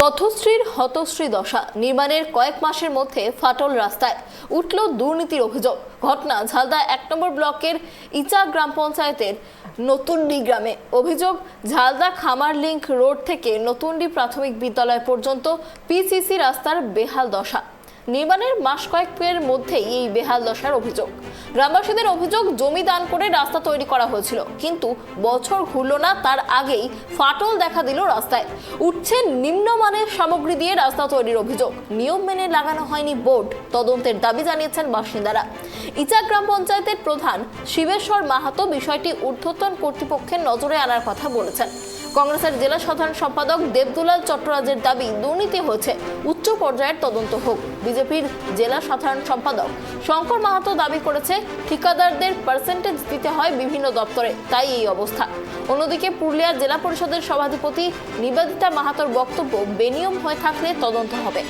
পথশ্রীর হতশ্রী দশা। নির্মাণের কয়েক মাসের মধ্যে ফাটল রাস্তায় উঠল দুর্নীতির অভিযোগ। ঘটনা ঝালদা এক নম্বর ব্লকের ইচা গ্রাম পঞ্চায়েতের নতুনডি গ্রামে। অভিযোগ, ঝালদা খামার লিঙ্ক রোড থেকে নতুনডি প্রাথমিক বিদ্যালয় পর্যন্ত পিসিসি রাস্তার বেহাল দশা। নির্মাণের মাস কয়েকের মধ্যেই এই বেহাল দশার অভিযোগ। গ্রামবাসীদের অভিযোগ, জমি দান করে রাস্তা তৈরি করা হয়েছিল, কিন্তু বছর ঘুরল না, তার আগেই ফাটল দেখা দিল রাস্তায়। উঠছে নিম্নমানের সামগ্রী দিয়ে রাস্তা তৈরির অভিযোগ। নিয়ম মেনে লাগানো হয়নি বোর্ড, তদন্তের দাবি জানিয়েছেন বাসিন্দারা। ইচা গ্রাম পঞ্চায়েতের প্রধান শিবেশ্বর মাহাতো বিষয়টি ঊর্ধ্বতন কর্তৃপক্ষের নজরে আনার কথা বলেছেন। কংগ্রেসের জেলা সাধারণ সম্পাদক দেবদুলাল চট্টরাজের দাবি দুর্নীতি হয়েছে। উচ্চ পর্যায়ের তদন্ত হোক, বিজেপির জেলা সাধারণ সম্পাদক শঙ্কর মাহাতো দাবি করেছে, ঠিকাদারদের পার্সেন্টেজ দিতে হয় বিভিন্ন দপ্তরে। তাই এই অবস্থা। অন্যদিকে পুরুলিয়া জেলা পরিষদের সভাধিপতি নিবেদিতা মাহাতোর বক্তব্য বেনিয়ম হয়ে থাকলে তদন্ত হবে।